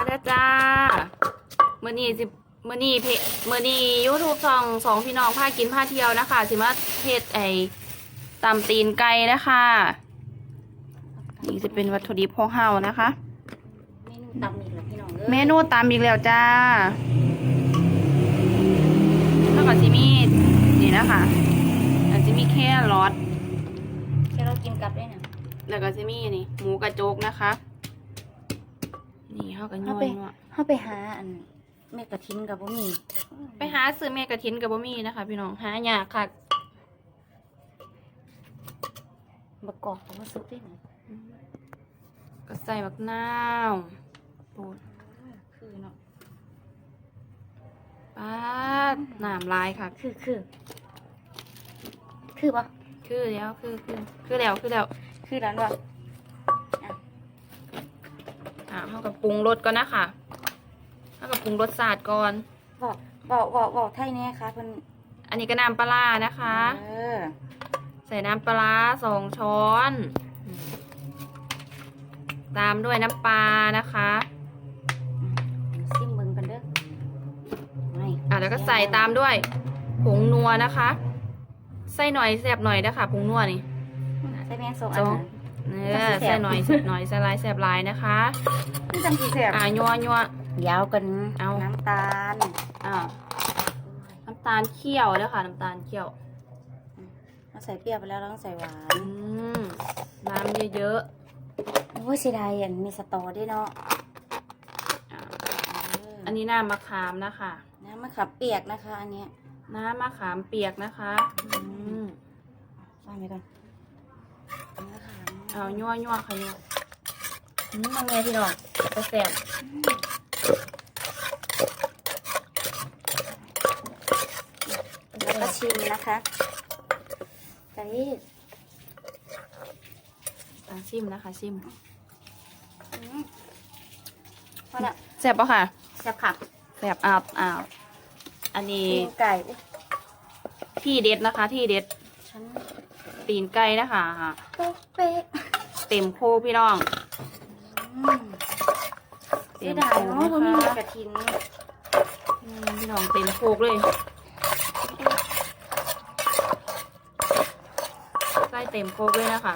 มาแล้วจ้ามื่อนี้สิมื่อนี้เพมื่อนี้ยูทูบสองสองพี่น้องพากินพาเที่ยวนะคะ สิมาเฮ็ดไอตำตีนไก่นะคะนี่จะเป็นวัตถุดิบของเฮานะคะเมนูตำอีกแล้วพี่น้องอ้ยเมนูตำอีกแล้วจ้า แล้วก็จิมีนี่นะคะอันจิมีแค่รอทแค่เรากินกลับได้นะแล้วก็จิมีนี่หมูกระโจกนะคะ นี่เฮากันย่อยเนาะเข้าไปหาอันเมกะทินกับบ่มีไปหาซื้อเมกะทินกับบ่มีนะคะ พี่น้องหายากค่ะบะกอกกับบ่ซุปได้นะก็ใส่บักนาวปูดคือเนาะปาดน้ำลายค่ะ คือคือคือปะคือแล้วคือคือคือแล้วคือแล้วคือร้านวะ อ่าเฮากับปรุงรสก่อนนะคะเฮากับปรุงรสสาดก่อน บอกบอกบอกบอกไทยแน่ค่ะเพิ่นอันนี้ก็น้ำปลาร้านะคะ เออใส่น้ำปลาร้าสองช้อนอืมตามด้วยน้ำปลานะคะ ซิมเบิ่งกันเด้อไม่อะแล้วก็ใส่ตามด้วยผงนัวนะคะ ใส่หน่อยแสบหน่อยนะคะผงนัวนี่ใส่แม่งสองสอันองนะ เนื้อแซ่บใส่หน่อยแสบหน่อยใส่ลายแสบลายนะคะนี่จังสีแซ่บอะยัวยัวยาวกันเอา น้ำตาลอ่าน้ำตาลเคี่ยวแล้วค่ะ น้ำตาลเคี่ยว เราใส่เปรี้ยวไปแล้วเราต้องใส่หวาน อืมน้ำเยอะโอ้ยเสียดายอันมีสตอด้วยเนาะๆอ่าเอออันนี้น้ำมะขามนะคะ น้ำมะขามเปียกนะคะ อันเนี้ยน้ำมะขามเปียกนะคะ อืมซ่อนไว้ก่อนน้ำมะขาม เอายัวยัวค่ะยัวอืมมาแม่พี่น้องจะแสบแล้วก็ชิมนะคะกะทิอะชิมนะคะชิมอืมพอละแสบปะค่ะแซ่บค่ะแสบอาบอ้าวอันนี้ตีนไก่อุ๊ยที่เด็ดนะคะ ที่เด็ดฉัน ตีนไก่นะคะเป๊ะเป๊ะเต็มโคพี่น้องอืมเสียดายเนาะบ่มีกระทินอืมพี่น้องเต็มโคกเลยไส้เต็มโคกเลยนะคะ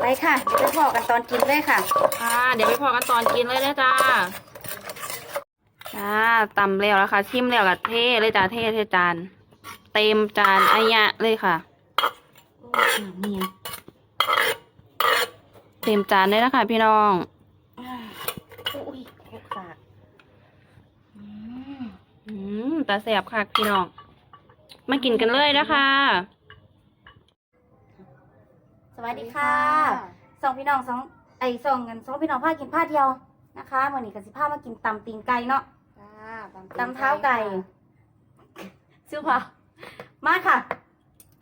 ไปค่ะ เดี๋ยวไปบอกกันตอนกินเลยค่ะ อ่าเดี๋ยวไปพอกันตอนกินเลยนะจ้าจ้าตำแล้วแล้วค่ะชิมแล้วกับเทเลยจ้าเทเทจาน เต็มจานอายะเลยค่ะโอ้ย นี่เต็มจานเลยนะคะพี่น้องโอ้ยโคกฝากอืมอืมตาแสบค่ะพี่น้อง มากินกันเลยนะคะ สวัสดีค่ะ สองพี่น้องสองไอสองกันสองพี่น้องพากินผ้าเดียวนะคะวันนี้กับสิผ้ามากินตำตีนไก่เนาะตำเท้าไก่ซื้อพอมาค่ะ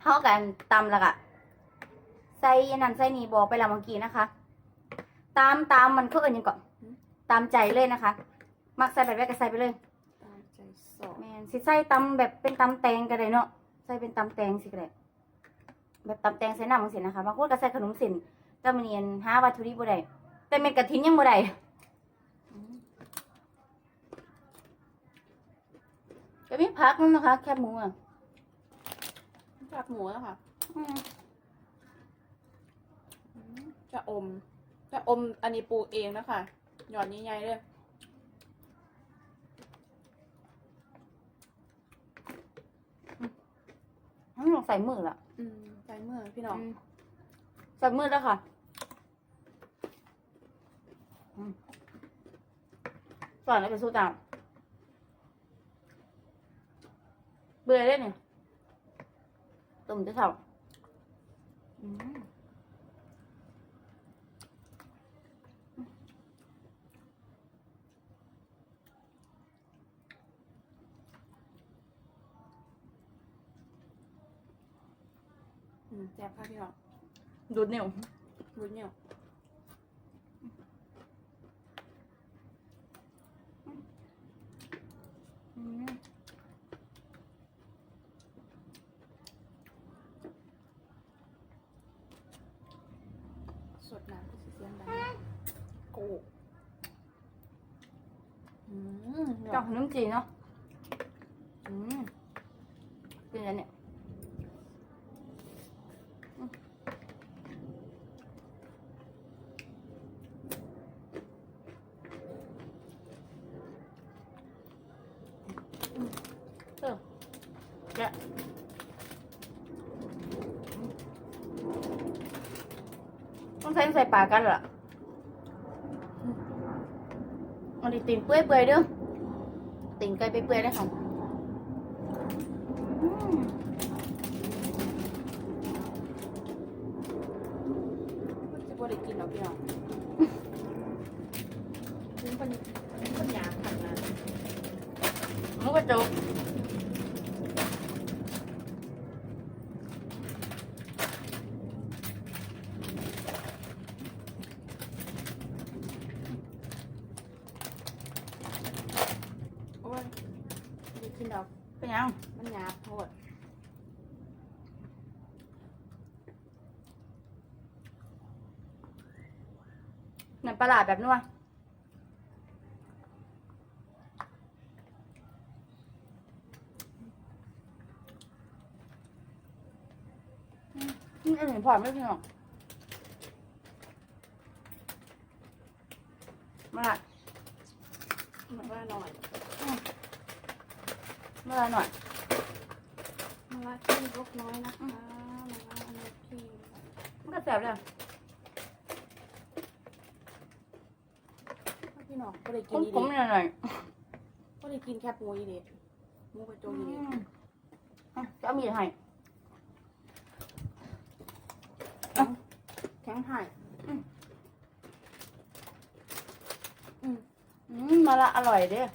เท่ากันตำแล้วก็ใส่อันนั่นใส่นี่บอกไปแล้วเมื่อกี้นะคะ ตามตามมันคืออันยังก่อน ตามใจเลยนะคะ มักใส่แบบแรกก็ใส่ไปเลยแมนสิใส่ตำแบบเป็นตำแตงก็ได้เนาะใส่เป็นตำแตงสิก็ได้แบบตำแตงใส่น้ำมันสินะคะบางคนก็ใส่ขนมเส้นแต่มันเนียนหาวัตถุดิบบ่ได้แต่เม็ดกระถินยังบ่ได้ก็มีผักนั่นนะคะ แคบหมูอะ จากหมูแล้วค่ะอืมจะอม จะอมอันนี้ปลูกเองนะคะ หยอดใหญ่ๆเลยอืมใส่มือละอืมใจเมื่อพี่น้องอืมใส่มือแล้วค่ะอืมก่อนแล้วไปสู้ตามเบื่อเลยเนี่ย ตุ่มจะเท่าอืมอืมแซ่บค่ะพี่น้องดูดเหนียวบุญเนี่ยอืม สดน้ำก็สิเสียงดังโกกอืมเดี๋ยวกับขนมจีนเนาะอืมเป็นอะไรเนี่ยอืมอืมเออแกะต้อ งใส่ใส่ปากกันเหรอมันดิตีนเปื่อยเปื่อยๆเด้อตีนไก่เปื่อยๆได้ค่ะอืมมันจะบ่ได้กินหรอกพี่น้องมันเป็นมันเป็นยาขนาดนั้นหมูกระจก โอ้ยไม่ได้กินดอก เป็นยัง มันหยาบโทษ น้ำปลาร้าแบบนัวนี่อันนี้พอไม่พี่น้องมาละมันว่าหน่อยมาละหน่อยมันว่าขี้ลกน้อยนะคะมันว่าอันนี้ขี้มันก็แสบเลย พี่ น้องก็ได้ผกินมดีผมหน่อยหน่อยก็ได้กินแคบหมูอีเด็ดหมูกระโจๆงอีเด็ดอืมอะจะเอามีดให้แข็งถ่ายอืมอืมอืมมาละอร่อยเด้อ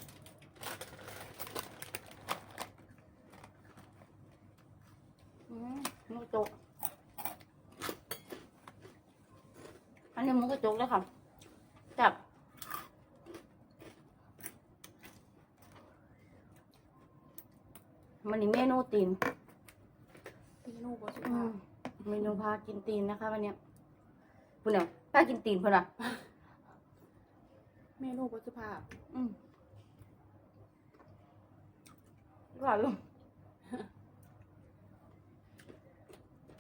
อืมหมูกระจกอันนี้หมูกระจกเลยค่ะจับ มันนี่เมนูตีนเมนูบสุอืภามพเมนูพากินตีนนะคะวันเนี้ยคุณเนี่ยพากินตีนเพื่อนอะเมนูบสุภาพ อืมว่าลุง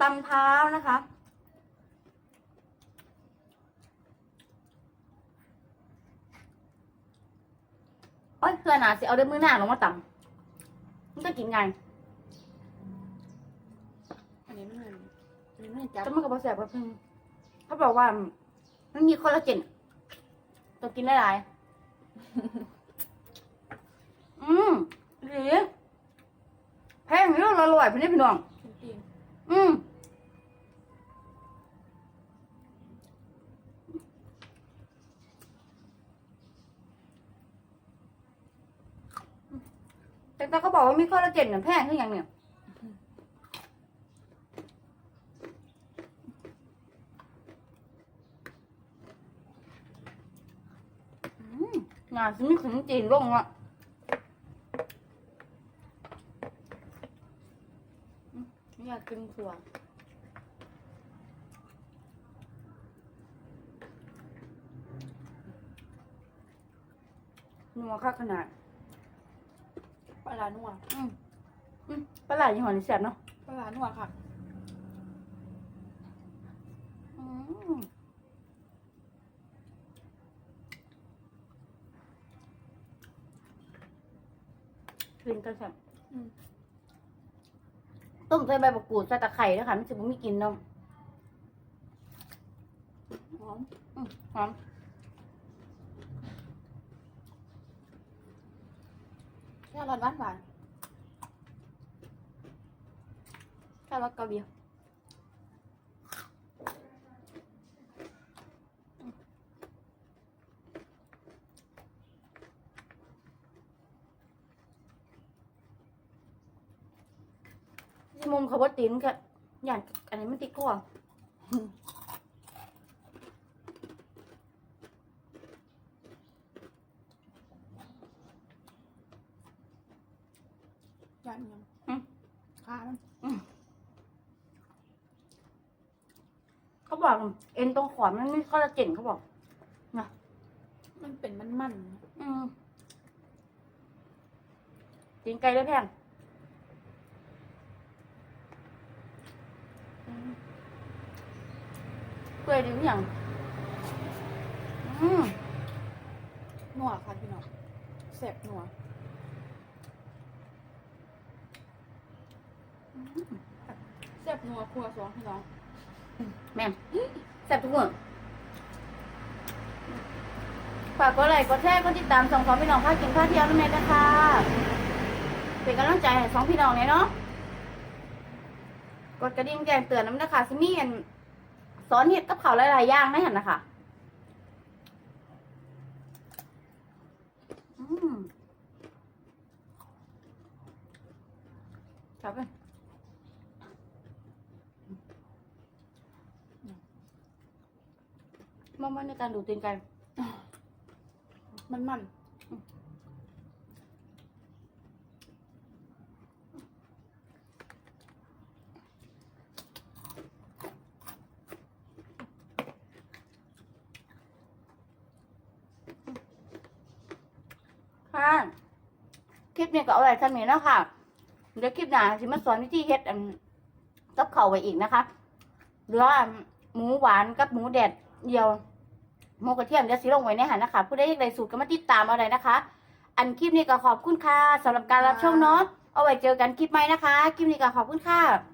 ตำเท้านะคะโอ้ยเพื่อนอะสิเอาด้วยมือหน้าลงมาตำ มันจะกินไงอันนี้มันเหมือนอันนี้มันเหมือนจับแต่มันก็บอแสบกับเพิ่งเขาบอกว่า มันมีคอลลาเจนต้องกินหลายๆอืมหรือแพงเยอะอร่อยพี่นี่พี่น้องกินตีนอืม แต่เขาบอกว่ามีคอลลาเจนเนี่ยแพงขึ้นอย่างเนี่ยงานซื้อขนมจีนลงอะอยากกินถั่วนัวค่าขนาด ปลาร้านัวอืมอืมปลาไหลยี่ห้อนี้แซ่บเนาะปลาร้านัวค่ะอืมกลิ่นกระสับอืมต้มใส่ใบมะกรูดใส่ตะไคร้นะคะมันจะไม่มีกลิ่นเนาะหอมอืมหอม แค่ร้อนหวานหวานแค่รสเกาหลีที่มุมเขาบดตีนกับอย่างอันนี้มันติดคอ ยันยังอืมขามันเขาบอกเอ็นตรงขวามันไม่คอลลาเจนเขาบอกมันเป็นมันมันอืมตีนไก่ด้วยแพงอืมเปื่อยดีหรือยังอืมนัวค่ะพี่น้องแซ่บนัว แซ่บนัวครัวสองพี่น้องแม่มแซ่บทุกคนฝากกดไลค์กดแชร์กดติดตามสองสองพี่น้องพากินพาเที่ยวนั่นเองนะคะเป็นกำลังใจให้สองพี่น้องเนี่ยเนาะกดกระดิ่งแจ้งเตือนน้ำนะคะซิมี่อันสอนเห็ดกับเขาวหลายๆอย่างไม่เห็นนะคะอืมครับเลย มันมันในการดูดตีนไก่มันมันค่ะคลิปนี้ก็เอาไว้ท่านนี้แล้วค่ะเดี๋ยวคลิปหน้าจะมาสอนวิธีเฮ็ดอันกับเข่าไว้อีกนะคะเหลือหมูหวานกับหมูแดดเดียว โมูกระเทียมเดี๋ยวสิลงไว้ในหันนะคะ ผู้ใดอยากได้สูตรก็มาติดตามเอาเลยนะคะ อันคลิปนี้ก็ขอบคุณค่ะสำหรับการรับชมเนาะเอาไว้เจอกันคลิปใหม่นะคะ คลิปนี้ก็ขอบคุณค่ะ